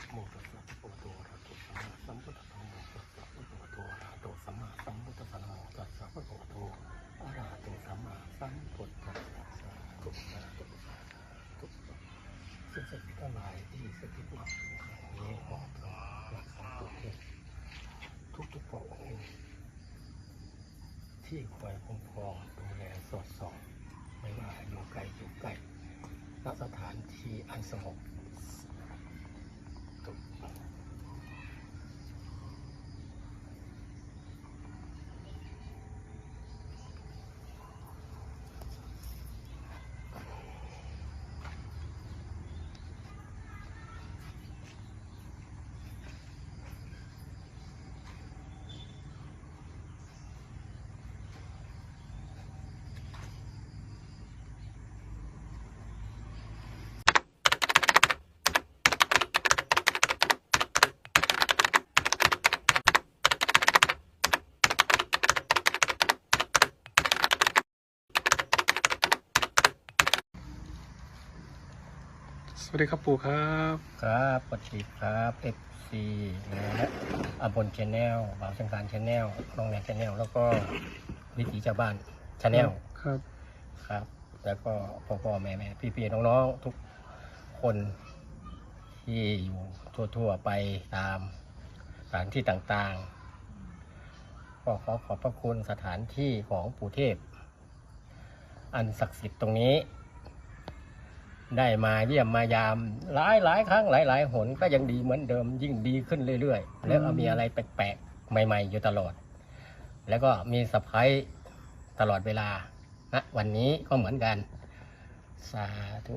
นะโมตัสสะภะคะวะโตอะระหะโตสัมมาสัมพุทธัสสะนะโมตัสสะภะคะวะโตอะระหะโตสัมมาสัมพุทธัสสะนะโมตัสสะภะคะวะโตอะระหะโตสัมมาสัมพุทธัสสะสาธุสาธุสาธุสิ่งศักดิ์สิทธิ์ทั้งหลายที่สถิตอยู่ในนี้ขอพระรักษาตัวเองทุกพระองค์ที่คอยคุ้มครองดูแลสอดส่องไม่ว่าอยู่ไกลอยู่ใกล้ณสถานที่อันสงบทุก ส วัสดีครับปู่ครับครับสวัสดีครับเอฟซีและอาบนชแนลบ่าวสังการชแนลน้องแนนชแนลแล้วก็วิถีชาวบ้านชแนลครับครับ แล้วก็พ่อพ่อแม่แม่พี่พี่น้องๆทุกคนที่อยู่ทั่วๆไปตามสถานที่ต่างๆก็ขอขอบพระคุณสถานที่ของปู่เทพ อันศักดิ์สิทธิ์ตรงนี้ ได้มาเยี่ยมมายามหลายหลายครั้งหลายหลายหนก็ยังดีเหมือนเดิมยิ่งดีขึ้นเรื่อยๆ แล้วก็มีอะไรแปลกๆ ใหม่ ๆ อยู่ตลอด แล้วก็มีสะพ้ายตลอดเวลานะวันนี้ก็เหมือนกัน สาธุ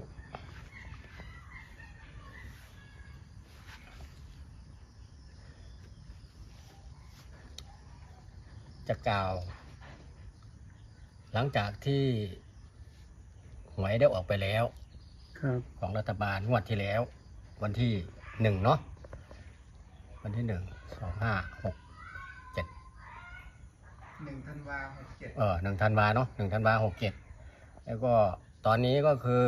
จะกล่าว หลังจากที่หวยได้ออกไปแล้วครับ ของรัฐบาลงวดที่แล้ว วันที่หนึ่งเนาะวันที่หนึ่งสองห้าหกเจ็ดหนึ่งธันวาหกเจ็ดเออหนึ่งธันวาเนาะหนึ่งธันวาหกเจ็ดแล้วก็ตอนนี้ก็คือ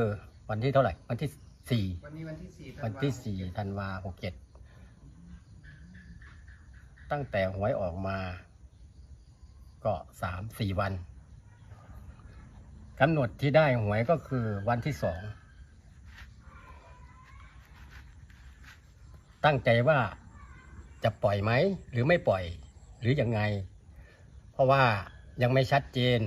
วันที่เท่าไหร่ วันที่สี่วันนี้วันที่สี่วันที่สี่ธันวาหกเจ็ดตั้งแต่หวยออกมา ก็สามสี่วันกำหนดที่ได้หวยก็คือวันที่สอง ตั้งใจว่าจะปล่อยไหมหรือไม่ปล่อยหรืออยังไง เพราะว่ายังไม่ชัดเจน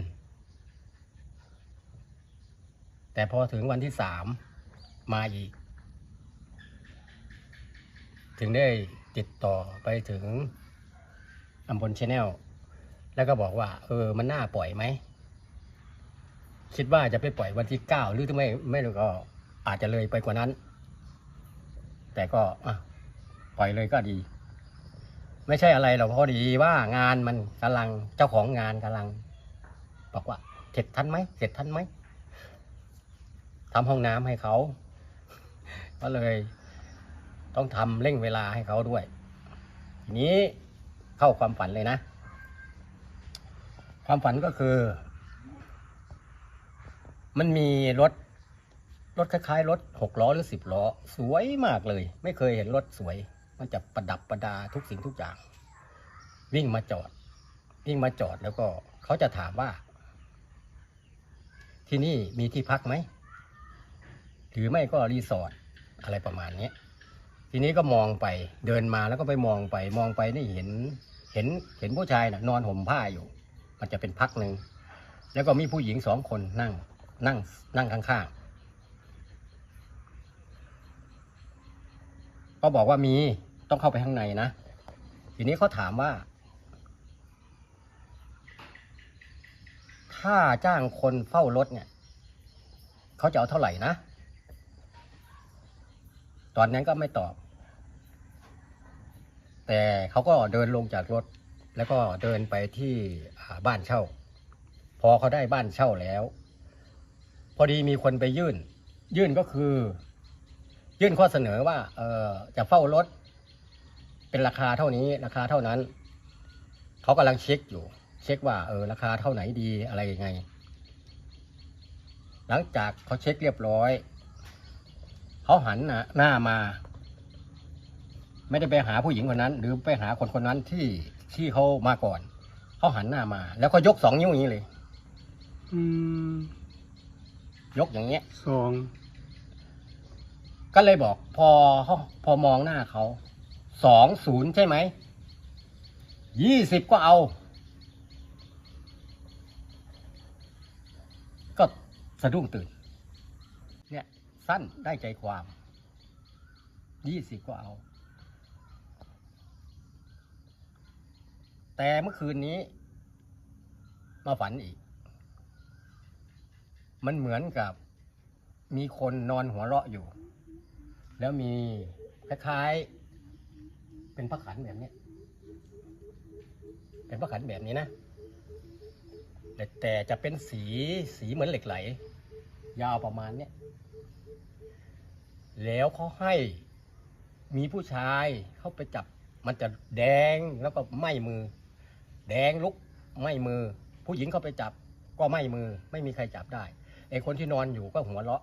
แต่พอถึงวันที่สามมาอีก ถึงได้ติดต่อไปถึงอัมพลชาแนลแล้วก็บอกว่า เออมันน่าปล่อยไหม คิดว่าจะไปปล่อยวันที่เก้าหรือไม่ไม่รู้ก็อาจจะเลยไปกว่านั้น แต่ก็อะ ปล่อยเลยก็ดี ไม่ใช่อะไรหรอกพอดีว่างานมันกำลังเจ้าของงานกำลัง บอกว่าเสร็จทันไหมเสร็จทันไหมทำห้องน้ำให้เขาก็เลยต้องทำเร่งเวลาให้เขาด้วยทีนี้เข้าความฝันเลยนะ ความฝันก็คือ มันมีรถรถคล้ายๆรถหกล้อหรือสิบล้อ สวยมากเลย ไม่เคยเห็นรถสวย มันจะประดับประดาทุกสิ่งทุกอย่าง วิ่งมาจอด วิ่งมาจอดแล้วก็เขาจะถามว่า ที่นี่มีที่พักไหมหรือไม่ก็รีสอร์ทอะไรประมาณนี้ทีนี้ก็มองไปเดินมาแล้วก็ไปมองไป มองไปนี่เห็นเห็นเห็นผู้ชายน่ะนอนห่มผ้าอยู่ มันจะเป็นพักหนึ่งแล้วก็มีผู้หญิงสองคนนั่งนั่งนั่งข้างๆก็บอกว่ามี ต้องเข้าไปข้างในนะ ทีนี้เขาถามว่า ถ้าจ้างคนเฝ้ารถเนี่ยเขาจะเอาเท่าไหร่นะ ตอนนั้นก็ไม่ตอบ แต่เขาก็เดินลงจากรถ แล้วก็เดินไปที่บ้านเช่า พอเขาได้บ้านเช่าแล้ว พอดีมีคนไปยื่น ยื่นก็คือ ยื่นข้อเสนอว่า เออจะเฝ้ารถ เป็นราคาเท่านี้ราคาเท่านั้น เขากำลังเช็คอยู่ เช็คว่าเออราคาเท่าไหนดีอะไรยังไง หลังจากเขาเช็คเรียบร้อย เขาหันหน้าหน้ามา ไม่ได้ไปหาผู้หญิงคนนั้น หรือไปหาคนคนนั้นที่ที่เขามาก่อน เขาหันหน้ามา แล้วก็ยกสองนิ้วอย่างนี้เลยอืมยกอย่างเงี้ยสองก็เลยบอก พอเขาพอมองหน้าเขา สองศูนย์ใช่ไหมยี่สิบก็เอา ก็สะดุ้งตื่น เนี่ย สั้นได้ใจความยี่สิบก็เอา แต่เมื่อคืนนี้ มาฝันอีก มันเหมือนกับ มีคนนอนหัวเราะอยู่ แล้วมีคล้ายๆ เป็นพระขันแบบเนี้ยเป็นพระขันแบบนี้นะแต่แต่จะเป็นสีสีเหมือนเหล็กไหล ยาวประมาณเนี้ยแล้วเขาให้มีผู้ชายเข้าไปจับ มันจะแดงแล้วก็ไหม้มือ แดงลุกไหม้มือ ผู้หญิงเข้าไปจับก็ไหม้มือ ไม่มีใครจับได้ไอ้คนที่นอนอยู่ก็หัวเราะ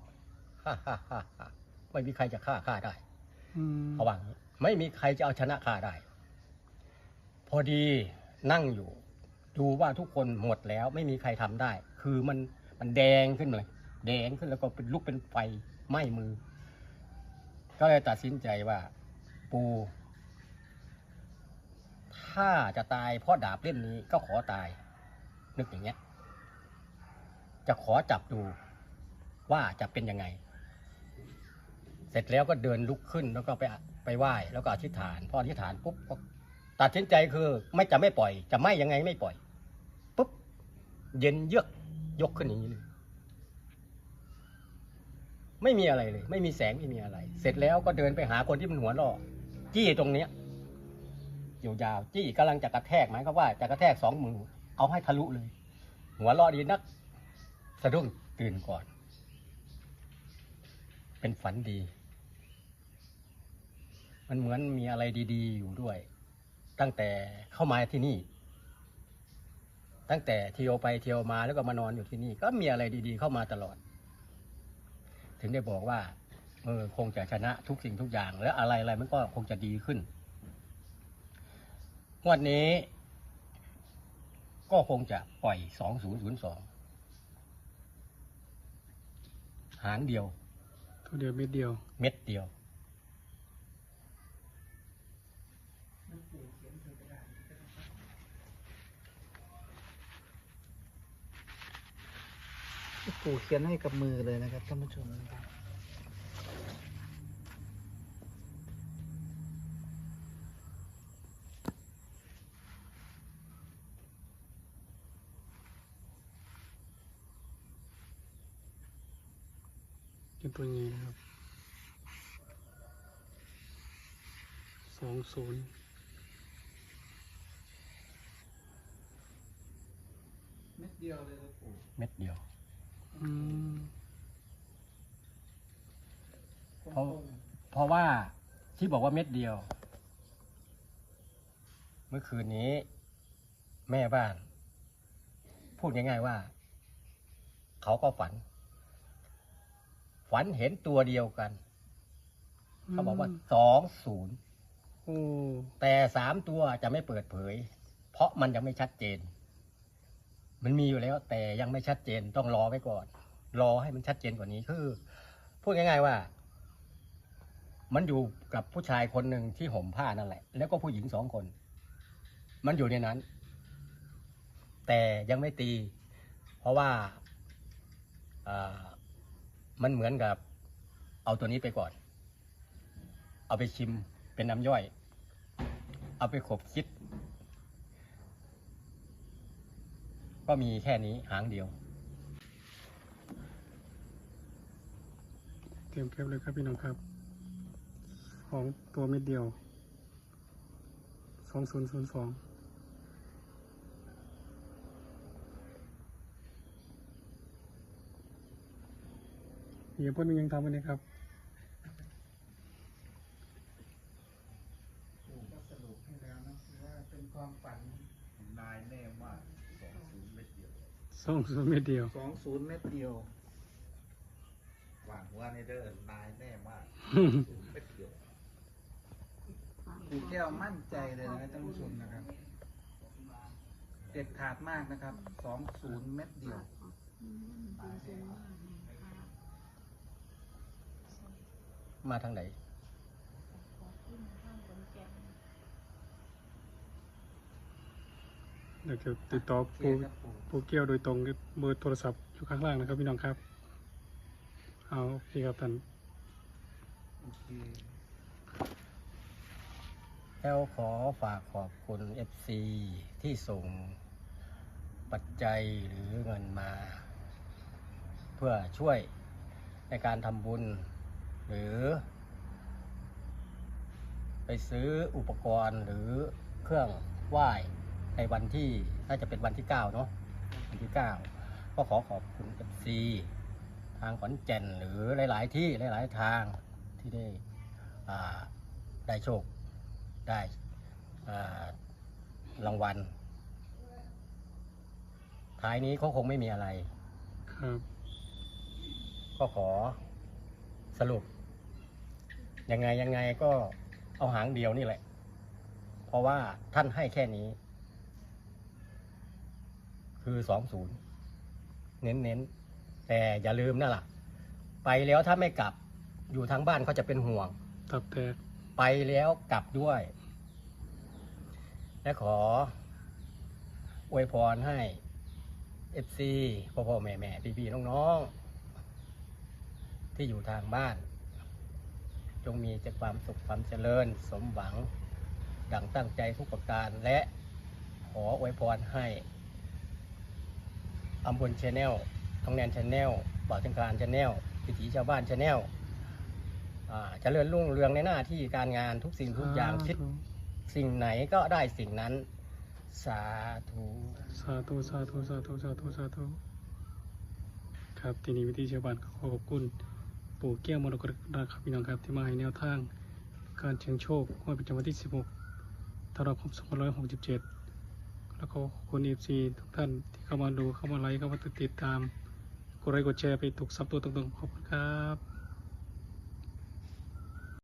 ฮ่าฮ่าฮ่าฮ่าไม่มีใครจะฆ่าข้าได้อืมเขาว่าอย่างนี้ ไม่มีใครจะเอาชนะข้าได้ พอดีนั่งอยู่ ดูว่าทุกคนหมดแล้วไม่มีใครทำได้ คือมันมันแดงขึ้นเลย แดงขึ้นแล้วก็เป็นลุกเป็นไฟไหม้มือ ก็เลยตัดสินใจว่า ปูถ้าจะตายเพราะดาบเล่มนี้ก็ขอตาย นึกอย่างเงี้ย จะขอจับดูว่าจะเป็นยังไง เสร็จแล้วก็เดินลุกขึ้นแล้วก็ไป ไปไหว้แล้วก็อธิษฐานพออธิษฐานปุ๊บก็ตัดสินใจคือไม่จะไม่ปล่อย จะไม่ยังไงไม่ปล่อยปุ๊บเย็นเยือกยกขึ้นอย่างนี้เลยไม่มีอะไรเลย ไม่มีแสงไม่มีอะไร เสร็จแล้วก็เดินไปหาคนที่มันหัวล่อจี้ตรงเนี้ยอยู่ยาวจี้กำลังจะกระแทกหมายความว่าจะกระแทกสองมือ เอาให้ทะลุเลย หัวล่อดีนัก สะดุ้งตื่นก่อน เป็นฝันดี มันเหมือนมีอะไรดี ๆ อยู่ด้วย ตั้งแต่เข้ามาที่นี่ ตั้งแต่เที่ยวไปเที่ยวมาแล้วก็มานอนอยู่ที่นี่ ก็มีอะไรดี ๆ เข้ามาตลอด ถึงได้บอกว่าเออคงจะชนะทุกสิ่งทุกอย่าง และอะไรอะไรมันก็คงจะดีขึ้นงวดนี้ ก็คงจะปล่อยสองศูนย์ศูนย์สองหางเดียว ตัวเดียวเม็ดเดียว เม็ดเดียว ปู่เขียนให้กับมือเลยนะครับท่านผู้ชมนะครับเป็นตัวนี้นะครับสองศูนย์ เม็ ดเดียวเลยครับปู่เม็ดเดียว อืมเพราะเพราะว่าที่บอกว่าเม็ดเดียว เมื่อคืนนี้ แม่บ้าน พูดง่ายๆว่า เขาก็ฝัน ฝันเห็นตัวเดียวกัน เขาบอกว่าสองศูนย์โอ้แต่สามตัวจะไม่เปิดเผย เพราะมันยังไม่ชัดเจน มันมีอยู่แล้ว แต่ยังไม่ชัดเจนต้องรอไว้ก่อน รอให้มันชัดเจนกว่านี้คือ พูดง่าย ๆว่า มันอยู่กับผู้ชายคนหนึ่งที่ห่มผ้านั่นแหละ แล้วก็ผู้หญิงสองคน มันอยู่ในนั้น แต่ยังไม่ตี เพราะว่าอมันเหมือนกับ เอาตัวนี้ไปก่อน เอาไปชิมเป็นน้ำย่อย เอาไปขบคิด ก็มีแค่นี้หางเดียว เตรียมเก็บเลยครับพี่น้องครับ ของตัวเม็ดเดียวสองศูนย์ศูนย์สองเฮียพ่นยังทำกันนะครับปู่ก็สรุปให้แล้วนะว่าเป็นความฝันนายแน่มากส องศูนย์เม็ดเดียวสองศูนย์เม็ดเดียวสองศูนย์เม็ดเดียวหวานหัวในเด้อนายแน่มากศูนย์เม็ดเดียวสามปู่แก้วมั่นใจเลยนะครับท่านผู้ชมนะครับเด็ดขาดมากนะครับสองศูนย์เม็ดเดียวมาทางไหน เดี๋ยวจะติดต่อโอเคปูครับปู่ปูเกี้ยวโดยตรงเบอร์โทรศัพท์อยู่ข้างล่างนะครับพี่น้องครับ เอาโอเคครับท่านโอเคแล้วขอฝากขอบคุณ FC ที่ส่งปัจจัยหรือเงินมา เพื่อช่วยในการทำบุญ หรือ ไปซื้ออุปกรณ์หรือเครื่องไหว้ ในวันที่น่าจะเป็นวันที่ 9 เนาะวันที่ 9 ก็ขอขอบคุณ FC ทางขอนแก่นหรือหลาย ๆ ที่หลาย ๆ ทางที่ได้อ่าได้โชคได้อ่ารางวัลท้ายนี้เขาคงไม่มีอะไรครับก็ขอสรุป ยังไงยังไงก็เอาหางเดียวนี่แหละ เพราะว่าท่านให้แค่นี้ คือสองศูนย์เน้นเน้นๆแต่อย่าลืมนั่นแหละไปแล้วถ้าไม่กลับอยู่ทางบ้านเขาจะเป็นห่วง ตับแตกไปแล้วกลับด้วย และขออวยพรให้เอฟซีพ่อพ่อแม่แม่พี่พี่น้องๆ ที่อยู่ทางบ้าน จงมีแต่ความสุขความเจริญ สมหวัง ดังตั้งใจทุกประการและขออวยพรให้ อัมบลชาแนลทองแนนชาแนลบ่าวจังการชาแนลวิถีชาวบ้านชาแนลอ่าเจริญรุ่งเรืองในหน้าที่การงานทุกสิ่งทุกอย่างคิดสิ่งไหนก็ได้สิ่งนั้น สาธุสาธุสาธุสาธุสาธุสาธุครับทีนี้วิธีชาวบ้านก็ขอขอบคุณปู่เกี้ยวมรกตนะครับพี่น้องครับที่มาให้แนวทาง การเชิงโชคงวดประจำวันที่ 16ธันวาคม2567 แล้วก็คุณเอฟซีทุกท่านที่เข้ามาดูเข้ามาไลค์เข้ามาติดตามกดไลค์กดแชร์ไปถูกซับตัวตรงๆขอบคุณครับ